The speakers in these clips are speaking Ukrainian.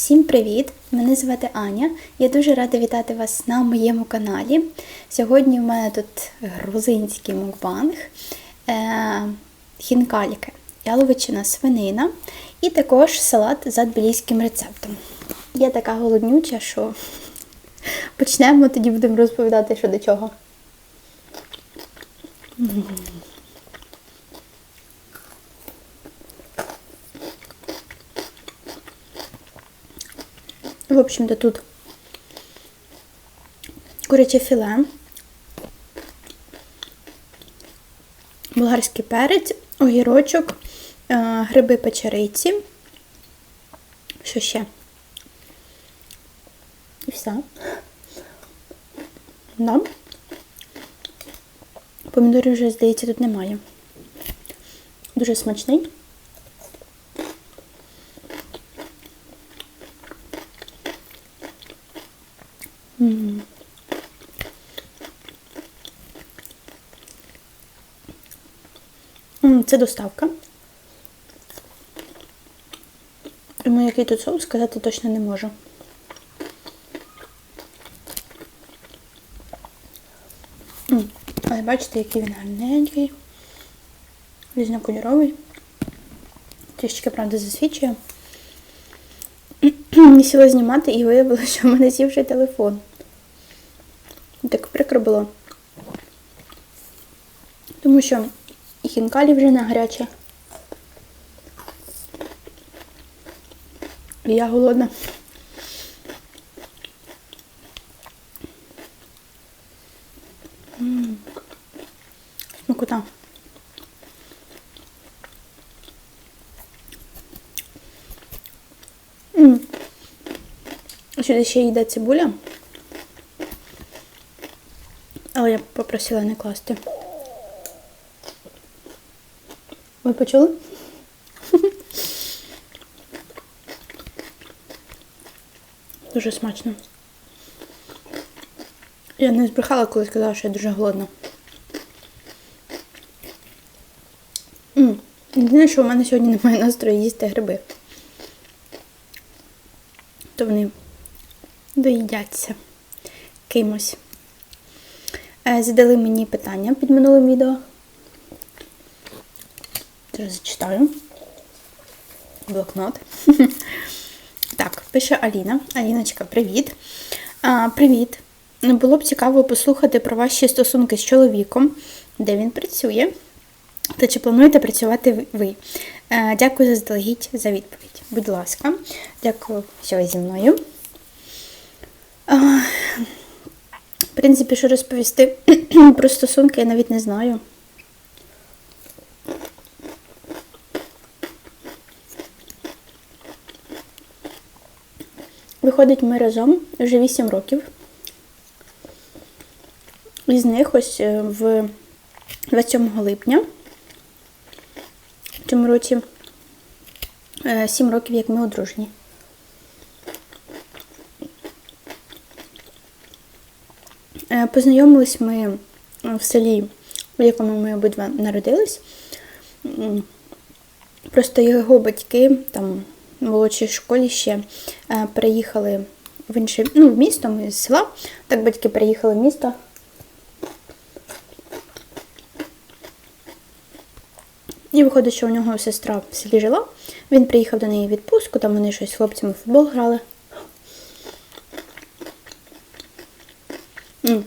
Всім привіт! Мене звати Аня. Я дуже рада вітати вас на моєму каналі. Сьогодні в мене тут грузинський мукбанг, е- хінкальки, яловичина свинина і також салат за тбіліським рецептом. Я така голоднюча, що почнемо, тоді будемо розповідати, що до чого. В общем-то, тут куряче філе, болгарський перець, огірочок, е, гриби печериці. Що ще? І все. Да. Помідорів вже, здається, тут немає. Дуже смачний. Це доставка. Тому який тут соус сказати точно не можу. Але бачите, який він гарненький, різнокольоровий. Трішечки, правда, засвічує. Не сіла знімати і виявилося, що в мене сівший телефон. Так прикро було. Тому що хінкалі вже не гаряче. Я голодна. Смакота. Сюди ще йде цибуля. Але я попросила не класти. Ви почули? Дуже смачно. Я не збрехала, коли сказала, що я дуже голодна. Єдине, що у мене сьогодні немає настрою їсти гриби. То вони доїдяться кимось. Е, Задали мені питання під минулим відео. Зараз зачитаю. Блокнот. Так, пише Аліна. Аліночка, привіт. А, Привіт. Було б цікаво послухати про ваші стосунки з чоловіком, де він працює, та чи плануєте працювати ви. Е, Дякую заздалегідь за відповідь. Будь ласка, дякую, що ви зі мною. А, в принципі, що розповісти про стосунки, я навіть не знаю. Виходить, ми разом вже 8 років. Із них ось е, в 27 липня в цьому році 7 років, як ми одружені. Е, Познайомились ми в селі, в якому ми обидва народились. Просто його батьки там молодшій школі ще е, переїхали в інше ну, в місто, ми з села. Так батьки переїхали в місто. І виходить, що у нього сестра в селі жила. Він приїхав до неї в відпустку, там вони щось з хлопцями в футбол грали. М.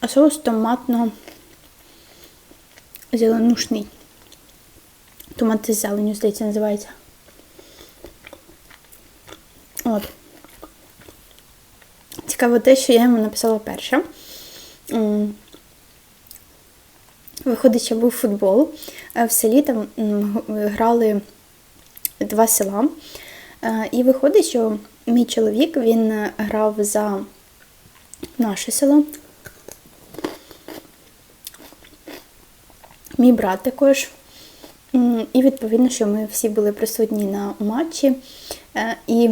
А соус томатно зеленушний. Томати з зеленю, здається, називається. От. Цікаво те, що я йому написала перше. Виходить, що був футбол. В селі там грали два села. І виходить, що мій чоловік він грав за наше село. Мій брат також. І відповідно, що ми всі були присутні на матчі. Е, І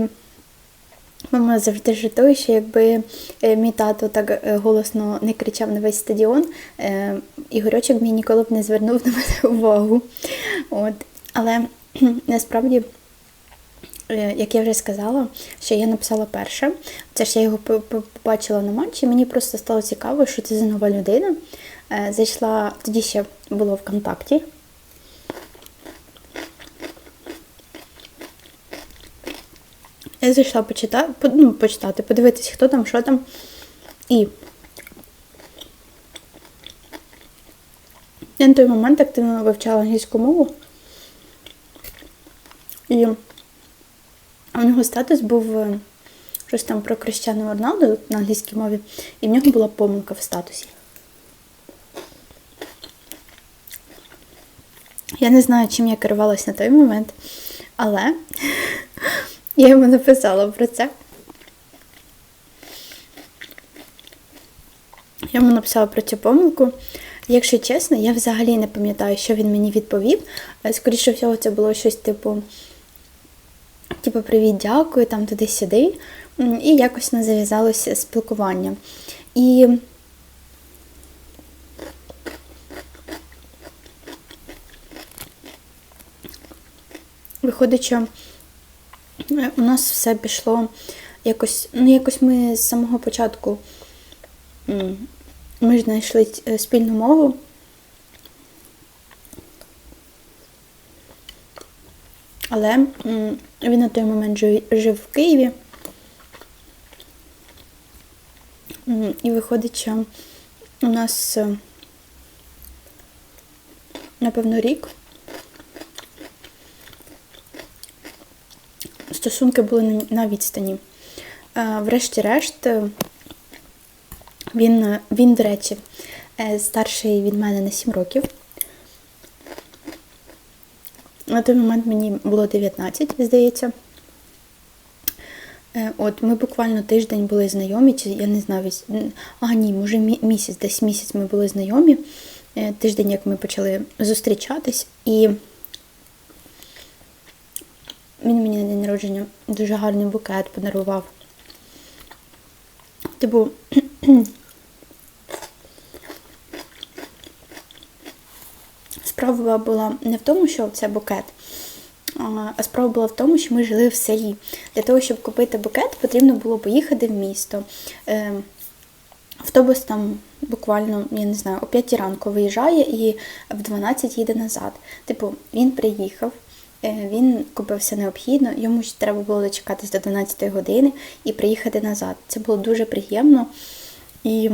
мама завжди жартує, що якби е, мій тато так е, голосно не кричав на весь стадіон, Ігорьочок мій ніколи б не звернув на мене увагу. От. Але насправді як я вже сказала, що я написала перше. Це ж я його по- по- побачила на матчі. Мені просто стало цікаво, що це за нова людина. Зайшла, тоді ще було ВКонтакті. Я зайшла почитати, ну, почитати, подивитись, хто там, що там. І я на той момент активно вивчала англійську мову. І у нього статус був е, щось там про Крещану Роналду на англійській мові, і в нього була помилка в статусі. Я не знаю, чим я керувалась на той момент, але я йому написала про це. Я йому написала про цю помилку. Якщо чесно, я взагалі не пам'ятаю, що він мені відповів. Е, Скоріше всього, це було щось типу, типу, привіт, дякую, там туди-сюди. І якось не зав'язалося спілкування. І виходить, що у нас все пішло якось, ну якось ми з самого початку ми знайшли е, спільну мову. Але він на той момент жив, жив в Києві. І виходить, що у нас, е, напевно, рік стосунки були на- відстані. Е, Врешті-решт, е, він, е, він, до речі, старший від мене на 7 років. На той момент мені було 19, здається. От, ми буквально тиждень були знайомі, чи я не знаю, а ні, може місяць, десь місяць ми були знайомі. Тиждень, як ми почали зустрічатись, і він мені на день народження дуже гарний букет подарував. Типу, справа була не в тому, що це букет, а справа була в тому, що ми жили в селі. Для того, щоб купити букет, потрібно було поїхати в місто. Е, Автобус там буквально, я не знаю, о 5 ранку виїжджає і в 12 їде назад. Типу, він приїхав, він купив все необхідно, йому ж треба було дочекатись до 12 години і приїхати назад. Це було дуже приємно. І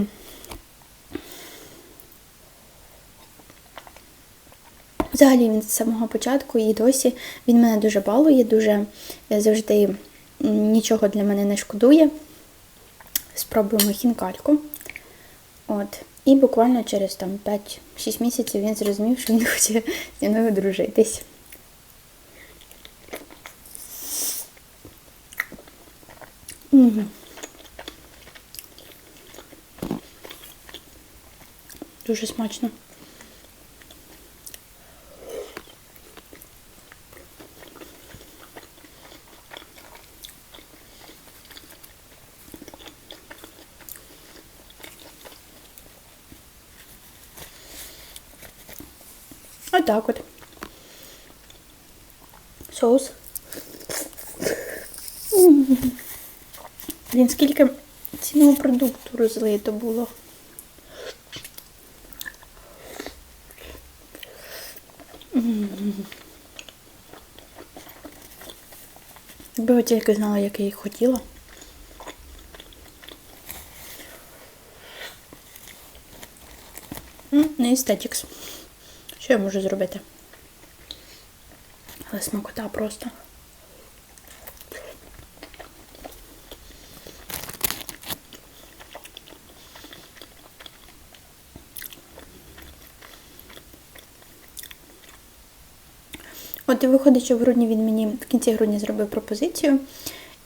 взагалі він з самого початку і досі він мене дуже балує, дуже е, завжди нічого для мене не шкодує. Спробуємо хінкальку. От. І буквально через там 5-6 місяців він зрозумів, що він хоче зі мною одружитись. Мгм. Дуже смачно. Отак от. Соус. М. Блін, скільки цінного продукту розлито було. Якби ви тільки знали, як я їх хотіла. Не естетікс. Що я можу зробити? Але смакота просто. От і виходить, що в грудні він мені в кінці грудня зробив пропозицію.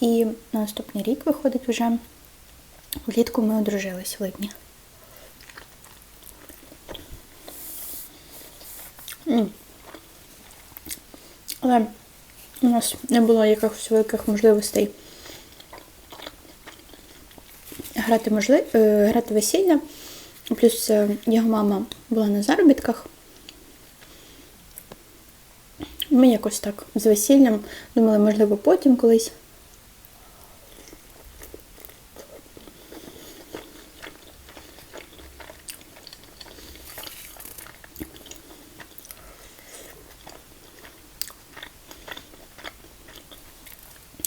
І на наступний рік виходить вже влітку ми одружились в липні. Але у нас не було якихось великих можливостей грати, можли... е, грати весілля. Плюс е, його мама була на заробітках. Ми якось так з весіллям думали, можливо, потім колись.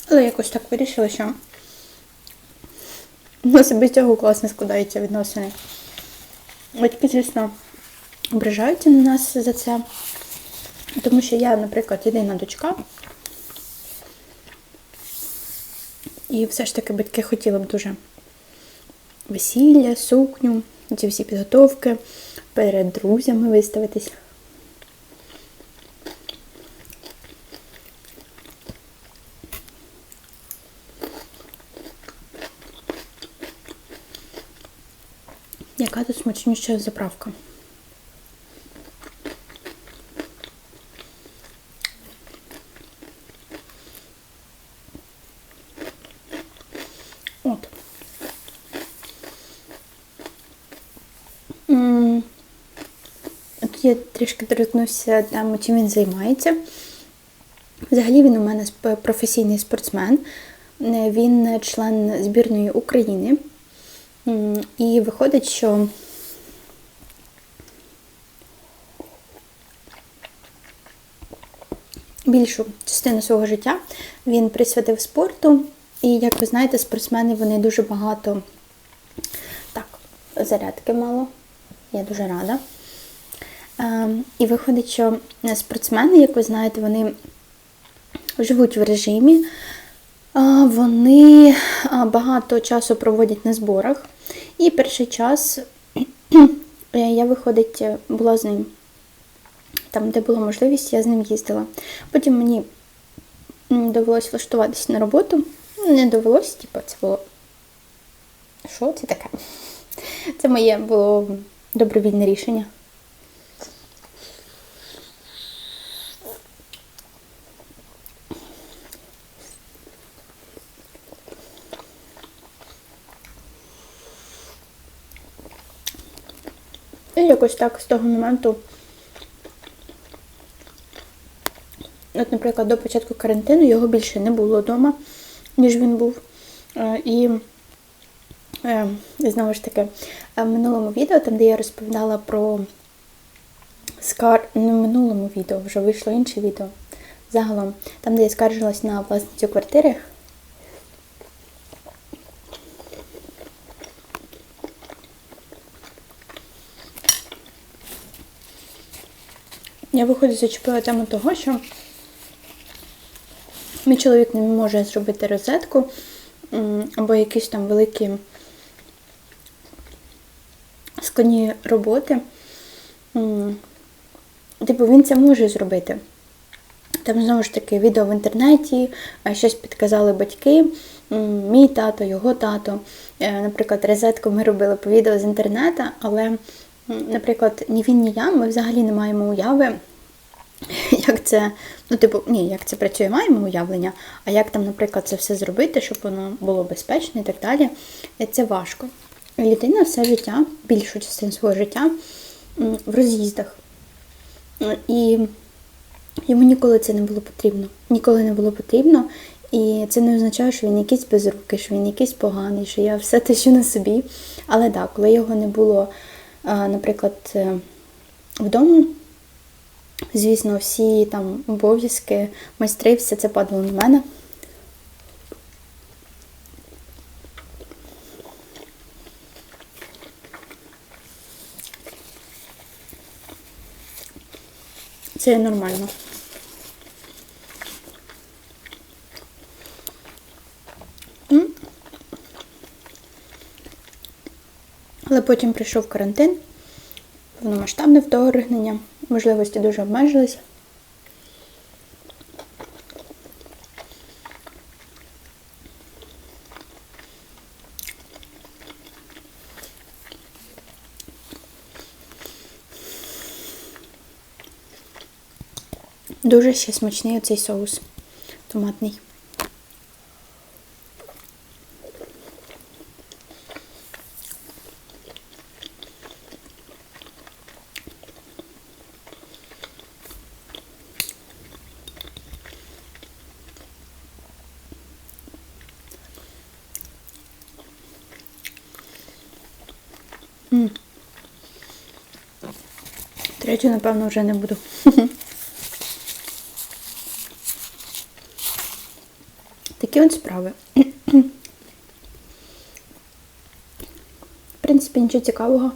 Але якось так вирішила, що у нас і без цього класно складаються відносини. Батьки, звісно, ображаються на нас за це. Тому що я, наприклад, єдина дочка. І все ж таки батьки хотіли б дуже весілля, сукню, ці всі підготовки, перед друзями виставитись. Яка тут смачніша заправка? От. М, Тут я трішки торкнуся тему, чим він займається. Взагалі він у мене професійний спортсмен. Е, Він член збірної України. І виходить, що більшу частину свого життя він присвятив спорту. І, як ви знаєте, спортсмени вони дуже багато. Так, зарядки мало. Я дуже рада. Ем, І виходить, що спортсмени, як ви знаєте, вони живуть в режимі, вони багато часу проводять на зборах. І перший час е, я, виходить, була з ним. Там, де була можливість, я з ним їздила. Потім мені м, довелось влаштуватися на роботу. Ну, Не довелось, типу, це було. Що це таке? Це моє було добровільне рішення. І якось так з того моменту. От, наприклад, до початку карантину його більше не було вдома, ніж він був. Е, І е, знову ж таки, е, в минулому відео, там, де я розповідала про скар... Не в минулому відео, вже вийшло інше відео. Загалом, там, де я скаржилась на власницю квартири. Я виходить зачепила тему того, що мій чоловік не може зробити розетку або якісь там великі складні роботи. Типу, він це може зробити. Там знову ж таки відео в інтернеті, щось підказали батьки, мій тато, його тато. Е, Наприклад, розетку ми робили по відео з інтернету, але, наприклад, ні він, ні я, ми взагалі не маємо уяви, як це, ну, типу, ні, як це працює, маємо уявлення, а як там, наприклад, це все зробити, щоб воно було безпечно і так далі. Це важко. Людина все життя, більшу частину свого життя в роз'їздах. І йому ніколи це не було потрібно. Ніколи не було потрібно. І це не означає, що він якийсь безрукий, що він якийсь поганий, що я все тащу на собі. Але так, коли його не було, наприклад, е, вдома, звісно, всі там обов'язки, майстри, все це падало на мене. Це нормально. Але потім прийшов карантин, повномасштабне вторгнення, можливості дуже обмежились. Дуже ще смачний оцей соус томатний. М. Третю, напевно, вже не буду. Такі от справи. В принципі, нічого цікавого.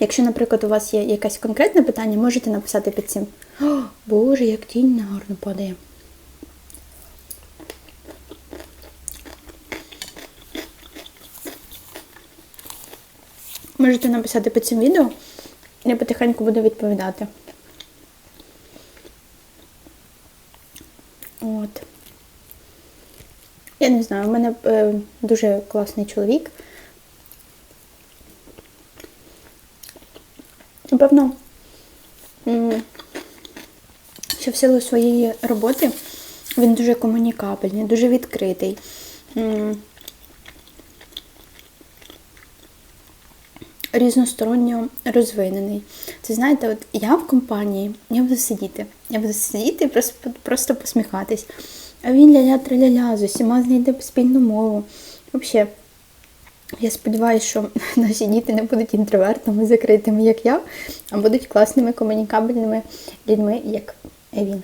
Якщо, наприклад, у вас є якесь конкретне питання, можете написати під цим. О, Боже, як тінь гарно падає. Можете написати під цим відео, я потихеньку буду відповідати. От. Я не знаю, у мене е, дуже класний чоловік. Напевно, що в силу своєї роботи він дуже комунікабельний, дуже відкритий. Різносторонньо розвинений. Це знаєте, от я в компанії, я буду сидіти. Я буду сидіти і просто, просто посміхатись. А він ля-ля траля-ля, з усіма знайде спільну мову. Взагалі, я сподіваюся, що наші діти не будуть інтровертами, закритими, як я, а будуть класними комунікабельними людьми, як він.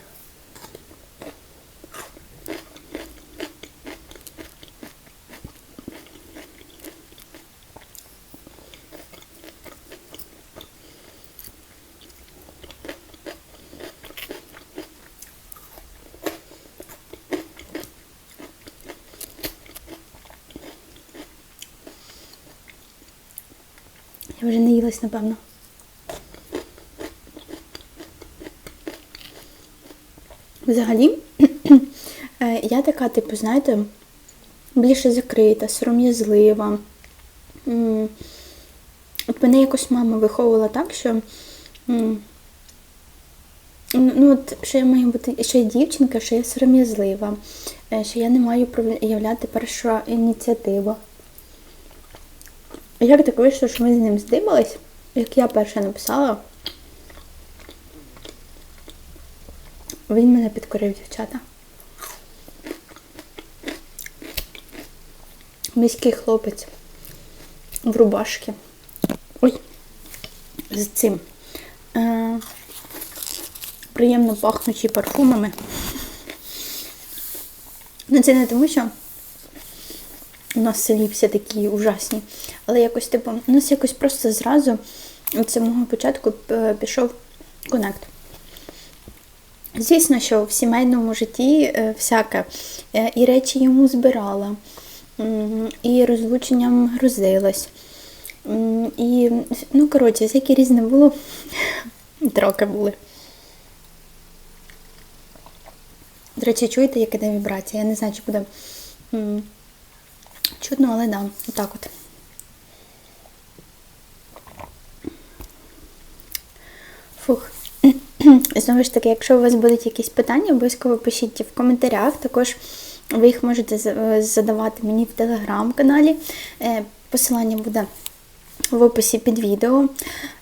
Я вже не їлась, напевно. Взагалі, е, я така, типу, знаєте, більше закрита, сором'язлива. От мене якось мама виховувала так, що ну, от, що я маю бути ще й дівчинка, що я сором'язлива, е, що я не маю проявляти першу ініціативу. Як так вийшло, що ми з ним здибались, як я перша написала, він мене підкорив, дівчата. Міський хлопець в рубашці. Ой, з цим. Е, приємно пахнучі парфумами. Ну, це не тому, що у нас в селі всі такі ужасні. Але якось, типу, у нас якось просто зразу від самого початку е, пішов конект. Звісно, що в сімейному житті е, всяке. Е, І речі йому збирала, і розлученням грозилась. І, ну, коротше, всякі різне було, троки були. До речі, чуєте, як іде вібрація? Я не знаю, чи буде чудно, але да, отак от. Фух. Знову ж таки, якщо у вас будуть якісь питання, обов'язково пишіть в коментарях. Також ви їх можете задавати мені в телеграм-каналі. Е, Посилання буде в описі під відео.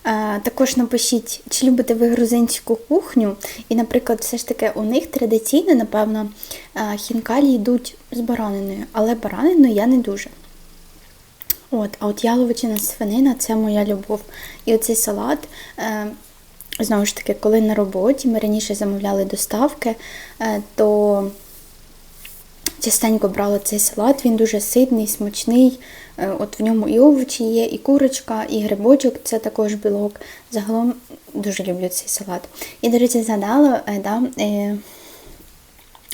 Е, Також напишіть, чи любите ви грузинську кухню. І, наприклад, все ж таки у них традиційно, напевно, е, хінкалі йдуть з бараниною, але бараниною я не дуже. От, а от яловичина свинина це моя любов. І оцей салат. Е, Знову ж таки, коли на роботі ми раніше замовляли доставки, то частенько брала цей салат, він дуже ситний, смачний. Е, От в ньому і овочі є, і курочка, і грибочок це також білок. Загалом дуже люблю цей салат. І, до речі, згадала, е, да, е,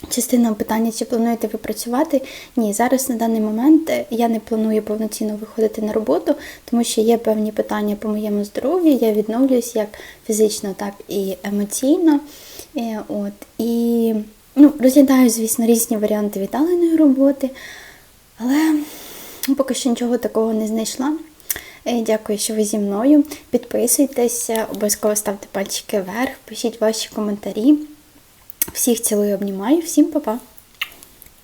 частина питання, чи плануєте ви працювати? Ні, зараз на даний момент я не планую повноцінно виходити на роботу, тому що є певні питання по моєму здоров'ю. Я відновлююсь як фізично, так і емоційно. От, і ну, розглядаю, звісно, різні варіанти віддаленої роботи, але поки що нічого такого не знайшла. Е, Дякую, що ви зі мною. Підписуйтесь, обов'язково ставте пальчики вверх, пишіть ваші коментарі. Всіх цілую, обнімаю, всім па-па!